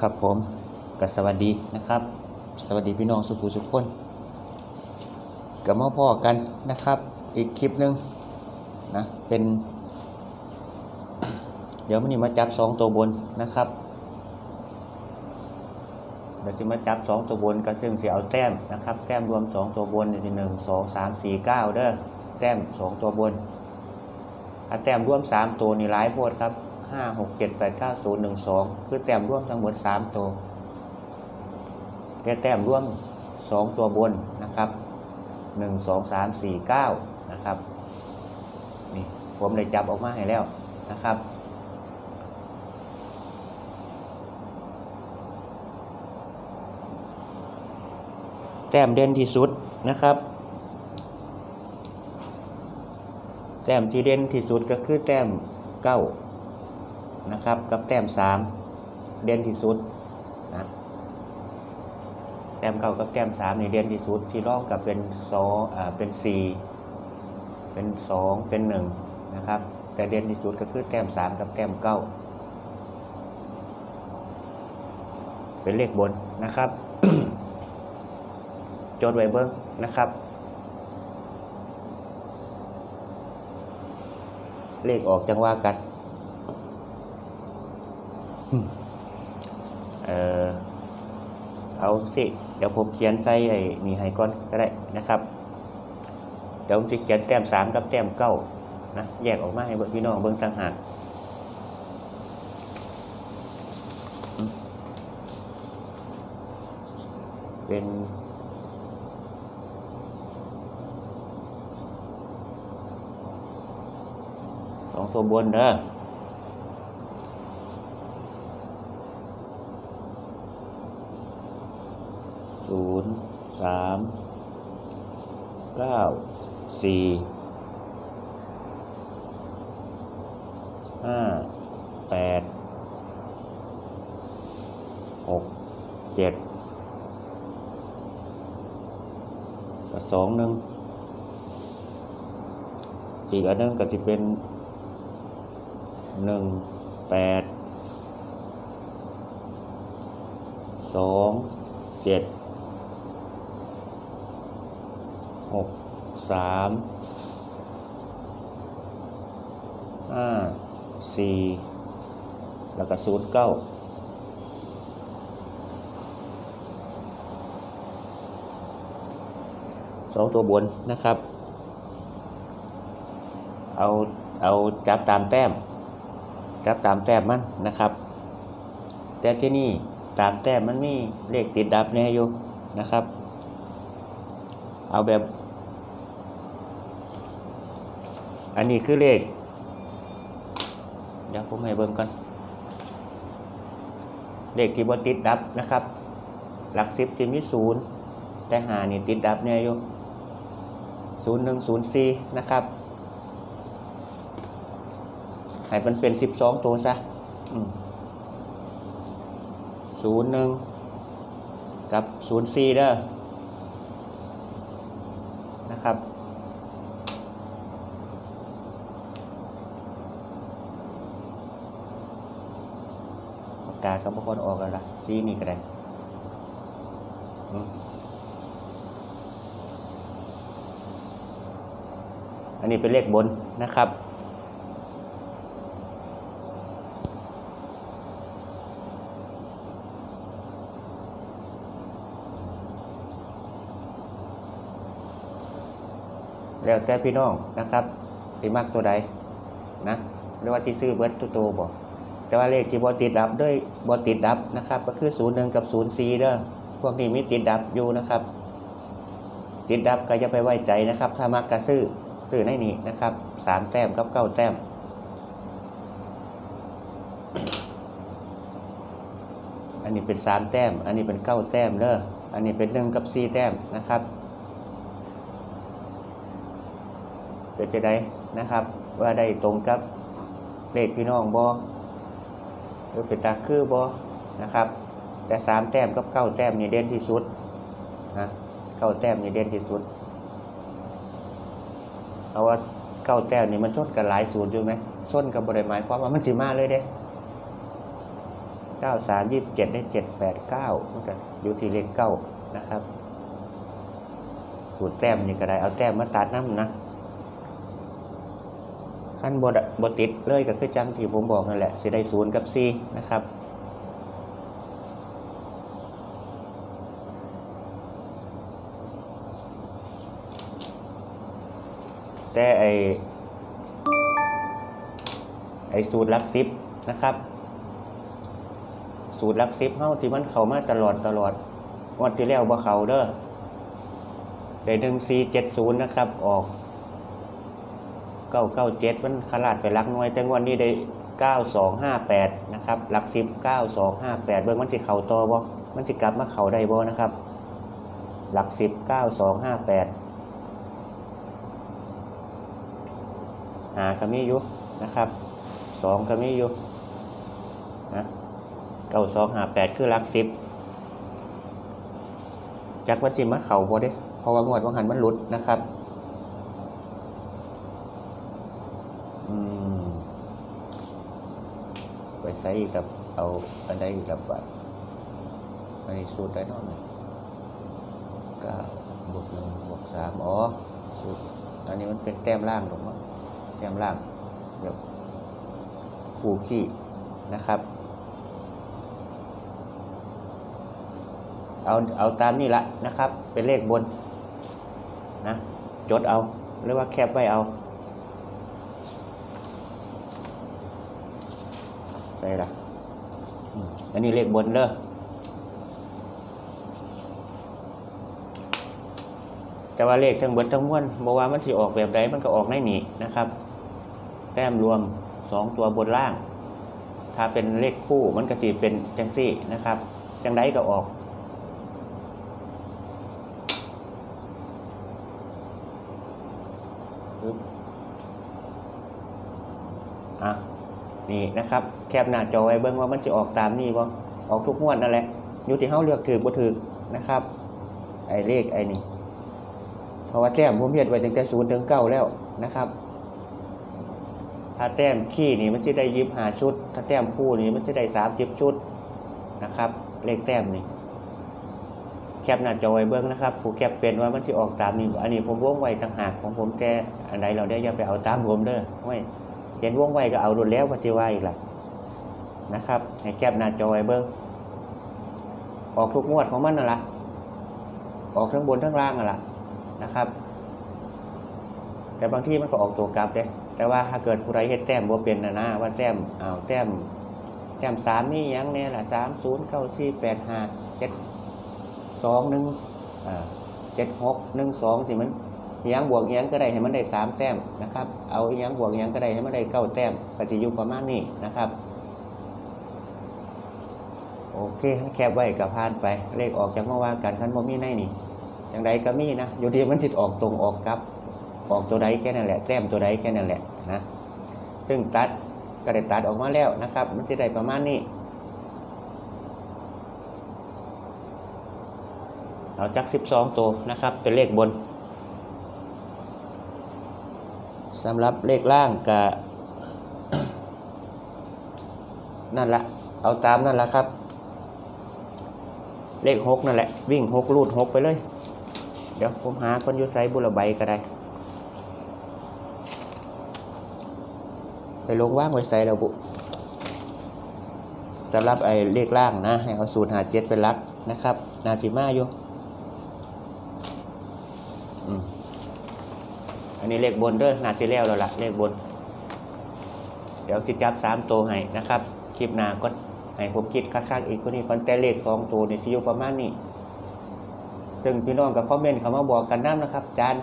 ครับผมก็สวัสดีนะครับ สวัสดีพี่น้องสุภูสุขคนกับมาพ่อกันนะครับ อีกคลิปหนึ่งนะเป็น เดี๋ยวมันนี้มาจับสองตัวบนนะครับเดี๋ยวจะมาจับสองตัวบนก็ซึ่งเสียเอาแต้มนะครับ แต้มรวมสองตัวบนนี่หนึ่งสองสามสี่เก้าเด้อแต้มสองตัวบนถ้าแต้มรวมสามตัวนี่หลายโพดครับ ห้าหกเจ็ดแปดเก้าศูนย์หนึ่งสองคือแต้มร่วมทั้งหมดสามตัวแต่แต้มร่วมสองตัวบนนะครับหนึ่งสองสามสี่เก้านะครับนี่ผมได้จับออกมาให้แล้วนะครับแต้มเด่นที่สุดนะครับ แต้มที่เด่นที่สุดก็คือแต้มเก้า นะครับ กับแต้มสามเด่นที่สุดนะแต้มเก้ากับแต้มสามนี่เด่นที่สุดที่ร่องกับเป็นสองอ่าเป็นสี่เป็นสองเป็นหนึ่งนะครับ แต่เด่นที่สุดก็คือแต้มสามกับแต้มเก้าเป็นเลขบนนะครับจดไว้เบิ้งนะครับ เลขออกจังว่ากัน เออเอาสิเดี๋ยวผมเขียนใส่ไอ้นี่ให้ก่อนก็ได้นะครับ เดี๋ยวผมจะเขียนแต้มสามกับแต้มเก้านะแยกออกมาให้เบิ่งพี่น้องเบิ้งต่างหากเป็นสองตัวบนเด้อ ศูนย์สามเก้าสี่ห้าแปดหกเจ็ดกับสองหนึ่งอีกอันหนึงก็จะเป็นหนึ่งแปดสองเจ็ด หกสามห้าสี่แล้วก็ศูนย์เก้าสองตัวบนนะครับ เอาเอาจับตามแต้ม จับตามแต้มมันนะครับ แต่ที่นี่ตามแต้มมันมีเลขติดดับแน่อยู่นะครับ เอาแบบ อันนี้คือเลข เดี๋ยวผมให้เบิ่งก่อน เลขที่บติดดับนะครับ หลักสิบสิมีศูนย์แต่หานี่ติดดับแน่อยู่ศูนย์หนึ่งศูนย์สี่นะครับให้มันเป็นสิบสองตัวซะศูนย์หนึ่งกับศูนย์สี่เด้อนะครับ ปาก็บางคนออกแล้วล่ะสีนี่ก็ได้อันนี้เป็นเลขบนนะครับ แล้วแต่พี่น้องนะครับสิมักตัวใดนะหรือว่าที่ซื้อเบิร์ตตัวโตบอก แต่ว่าเลขที่บอติดดับด้วยบอติดดับนะครับ ก็คือศูนย์หนึ่งกับศูนย์สี่เด้อพวกนี้มีติดดับอยู่นะครับ ติดดับก็จะไปไว้ใจนะครับ ถ้ามักกระซื้อซื้อในนี้นะครับสามแต้มกับเก้าแต้มอันนี้เป็นสามแต้ม อันนี้เป็นเก้าแต้มเด้ออันนี้เป็นหนึ่งกับสี่แต้มนะครับเป็นจะได้นะครับ ว่าได้ตรงกับเลขพี่น้องบอ หรือเป็นตาคือบอนะครับ แต่สามแต้มกับเก้าแต้มนี่เด่นที่สุดนะเก้าแต้มนี่เด่นที่สุดเพราะว่าเก้าแต้มนี่มันชนกันหลายสูตรอยู่ไหมชนกับบริหมายความว่ามันสีมาเลยเด้เก้าสามยี่สิบเจ็ดได้เจ็ดแปดเก้ามันก็อยู่ที่เลขเก้านะครับ สูตรแต้มนี่ก็ได้เอาแต้มมาตัดน้ำนะ ขั้นบดบดติดเลยก็คือจังที่ผมบอกนั่นแหละสิได้ศูนย์กับสี่นะครับแต่ไอไอสูตรลักซิปนะครับ สูตรลักซิปเฮาที่มันเข้ามาตลอดตลอดวันที่แล้วบ่เขาเด้อได้หนึ่งสี่เจ็ดศูนย์นะครับ ออก เก้าเก้าเจ็ดมันขลาดไปลักหน่วยแต่งวันนี้ได้เก้าสองห้าแปดนะครับหลักซิปเก้าสองห้าแปดเบิ่งมันสิเข้าต่อบ่มันสิกลับมาเข้าได้บ่นะครับ หลักสิบเก้าสองห้าแปดหาก็มีอยู่นะครับสองก็มีอยู่นะเก้าสองหาแปดคือหลักสิบจากวันจิมาเข่าบ่เด้เพราะว่างวดวังหันมันหลุดนะครับ อืมไป ใส่กับเอาอันใดกับบัตรอันนี้สูตรได้นอนเก้าบวกหนึ่งบวกสามอ๋อสูตรอันนี้มันเป็นแต้มล่างถูกไหมแต้มล่างเดี๋ยวผูขี้นะครับ เอาเอาตามนี่ละนะครับ เป็นเลขบนนะจดเอาหรือว่าแคปไว้เอา ไปละอันนี้เลขบนเด้อจะว่าเลขทั้งบิดทั้งมวลบอกว่ามันสิออกแบบใดมันก็ออกในนี้นะครับ แต้มรวมสองตัวบนล่าง ถ้าเป็นเลขคู่มันก็จะเป็นจังซี่นะครับ จังไดก็ออกอะนี่นะครับ แคปหน้าจอไว้เบิ้งว่ามันจะออกตามนี่บ่ออกทุกงวดนั่นแหละอยู่ที่เฮาเลือกถือบ่ถือนะครับ ไอ้เลขไอ้นี่เพราะว่าแต้มผมเฮ็ดไว้ตั้งแต่ศูนย์ถึงเก้าแล้วนะครับ ถ้าแต้มขี้นี่มันจะได้ยิบหาชุด ถ้าแต้มคู่นี่มันจะได้สามสิบชุดนะครับ เลขแต้มนี่แคปหน้าจอไว้เบิ้งนะครับผู้แคปเป็นว่ามันจะออกตามนี้อันนี้ผมวงไว้ต่างหากของผมแต่อันใดเราได้อย่าไปเอาตามผมเด้อไว้เห็นวงไว้ก็เอาดุดแล้วว่าจะว่าอีกล่ะ นะครับ ให้แคปหน้าจอไว้เบิ้งออกทุกงวดของมันนั่นละออกทั้งบนทั้งล่างนั่นละนะครับ แต่บางที่มันก็ออกตัวกลับเด้แต่ว่าถ้าเกิดผู้ใดเฮ็ดแต้มบ่เป็นนะนะว่าแต้มอ้าวแต้มแต้มสามนี่ยังเนี่ยล่ะสามศูนย์เก้าสี่แปดห้าเจ็ดสองหนึ่งอ่าเจ็ดหกหนึ่งสองสิมันยังบวกยังก็ได้ให้มันได้สามแต้มนะครับ เอายังบวกยังก็ได้ให้มันได้เก้าแต้มก็จะอยู่ประมาณนี้นะครับ โอเคแคบไว้กับพานไป เลขออกจากเมื่อวานกันคันบ่มีในนี่อย่างใดก็มีนะอยู่ที่มันสิออกตรงออกกลับ ออกตัวใดแค่นั้นแหละแต้มตัวใดแค่นั้นแหละนะซึ่งตัดก็ได้ตัดออกมาแล้วนะครับ มันจะได้ประมาณนี้เอาจักสิบสองตัวนะครับ เป็นเลขบนสำหรับเลขล่างกับนั่นละเอาตามนั่นละครับ เลขหกนั่นแหละ วิ่งหกลูดหกไปเลย เดี๋ยวผมหาคนอยูไซบุระใบก็ได้ ไปลงว่างไว้ใส่แล้วบุสำหรับไอ้เลขล่างนะ ให้เอาสูตรหาเจ็ดเป็นลักนะครับ นาสิมาอยู่อันนี้เลขบนเด้อนาสิแล้วแล้วล่ะเลขบน เดี๋ยวสิจับสามตัวให้นะครับ คลิปหน้าก็ ให้ผมคิดคักๆอีกคนนี้คนแต่เลขสองตัวในี่สิอยูประมาณนี้ซึงพี่น้องกับคอมเมนต์เขามาบอกกันน้ำนะครับจาน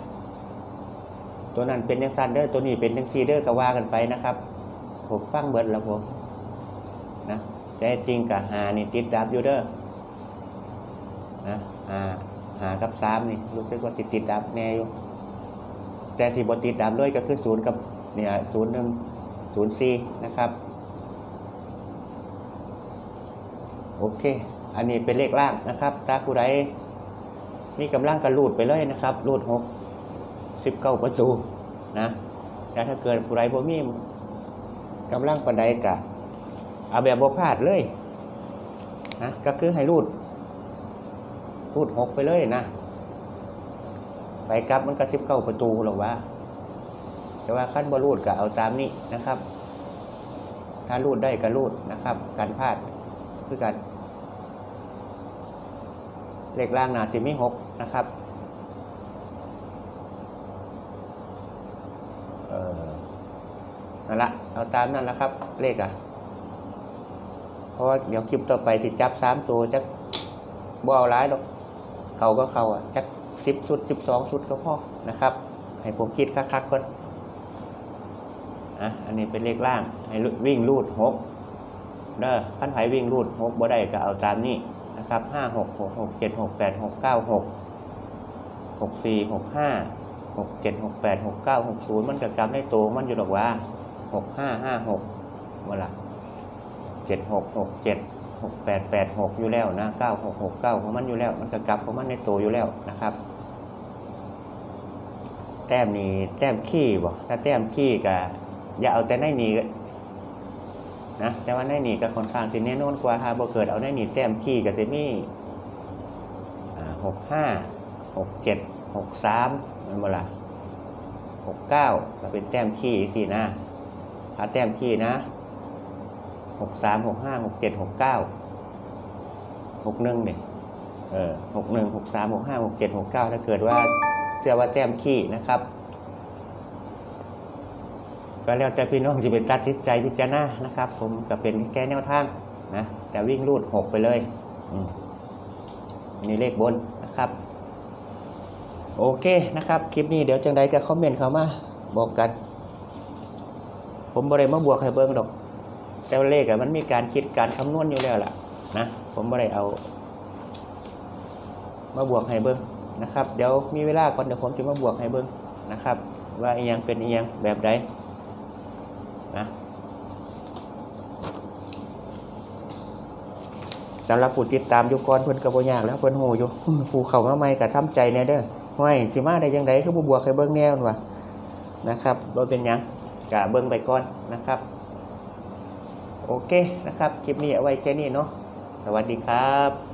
ตัวนั้นเป็นยังซันเดอร์ตัวนี้เป็นยังซีเดอร์ก็ว่ากันไปนะครับ ผมฟังเบิร์ดแล้วผมนะแต่จริงกับหานี่ติดดับอยู่เด้อนะหาหากับสามนี่รู้สึกว่าติดติดดับแน่อยู่แต่ที่บติดดับด้วยก็คือศูนย์กับเนี่ยศูนย์หนึ่งศูนย์สี่นะครับ โอเค อันนี้เป็นเลขล่างนะครับถ้าผู้ใดมีกำลังกระลูดไปเลยนะครับลูดหกสิบเก้าประตูนะแล้วถ้าเกิดผู้ใดบ่มีกำลังปันใดกะเอาแบบบ่พลาดเลยนะก็คือให้รูดรูดหกไปเลยนะไปกลับมันก็สิบเก้าประตูหรอกว่าแต่ว่าขั้นบรูดก็เอาตามนี้นะครับ ถ้ารูดได้ก็รูดนะครับ การพลาดคือกัน เลขล่างหนาสิมีหกนะครับเออนั่นละเอาตามนั่นละครับ เลขอะ เพราะว่าเดี๋ยวคลิปต่อไปสิจับสามตัวจักบ่เอาร้ายหรอกเขาก็เขาอะจักสิบชุดสิบสองชุดก็พอนะครับ ให้ผมคิดคักๆก่อนอะอันนี้เป็นเลขล่าง ให้วิ่งรูดหกเด้อขั้นไผวิ่งรูดหกบ่ได้ก็เอาตามนี้ นะครับห้าหกหกหกเจ็ดหกแปดหกเก้าหกหกสี่หกห้าหกเจ็ดหกแปดหกเก้าหกศูนย์มันก็จำได้โตวมันอยู่หรอกว่าหกห้าห้าหกเมื่อไหร่เจ็ดหกหกเจ็ดหกแปดแปดหกอยู่แล้วนะเก้าหกหกเก้าของมันอยู่แล้ว มันก็กลับของมันในตัวอยู่แล้วนะครับแต้มนี้แต้มขี้บ่ถ้าแต้มขี้ก็อย่าเอาแต่ในนี้ นะแต่ว่าในนี้ก็ค่อนข้างสิแน่นอนกว่าหาบ่เกิดเอาในนี้แต้มขี้ก็สิมี่หกห้าหกเจ็ดหกสามมันบ่ละหกเก้าก็เป็นแต้มขี้สินะถ้าแต้มขี้นะหกสามหกห้าหกเจ็ดหกเก้าหกหนึ่งเนี่ยเออหกหนึ่งหกสามหกห้าหกเจ็ดหกเก้าถ้าเกิดว่าเชื่อว่าแต้มขี้นะครับ ก็แล้วแต่พี่น้องจะเป็นตัดสินใจพิจารณานะครับ ผมก็เป็นแก้แนวทางนะแต่วิ่งรูดหกไปเลยอันนี่เลขบนนะครับ โอเคนะครับ คลิปนี้เดี๋ยวจังใดก็คอมเมนต์เข้ามาบอกกัน ผมบริมาบวกให้เบิ้งดอก แต่เลขอะมันมีการคิดการคำนวณอยู่แล้วล่ะนะผมบริเอา มาบวกให้เบิ้งนะครับ เดี๋ยวมีเวลาก่อนเดี๋ยวผมจะมาบวกให้เบิ้งนะครับ ว่าอียังเป็นอียังแบบใด นะสำหรับผู้ติดตามยู่ก่อนเพิ่นก็บ่ยากแล้วเพิ่นฮู้อยู่ผู้เขามาใหม่ก็ทำใจแน่เด้อห้วยสิมาได้จังไดคือบ่บวกให้เบิ่งแนวนั่นว่านะครับบ่เป็นยังก็เบิ่งไปก่อนนะครับ โอเคนะครับ คลิปนี้เอาไว้แค่นี้เนาะสวัสดีครับ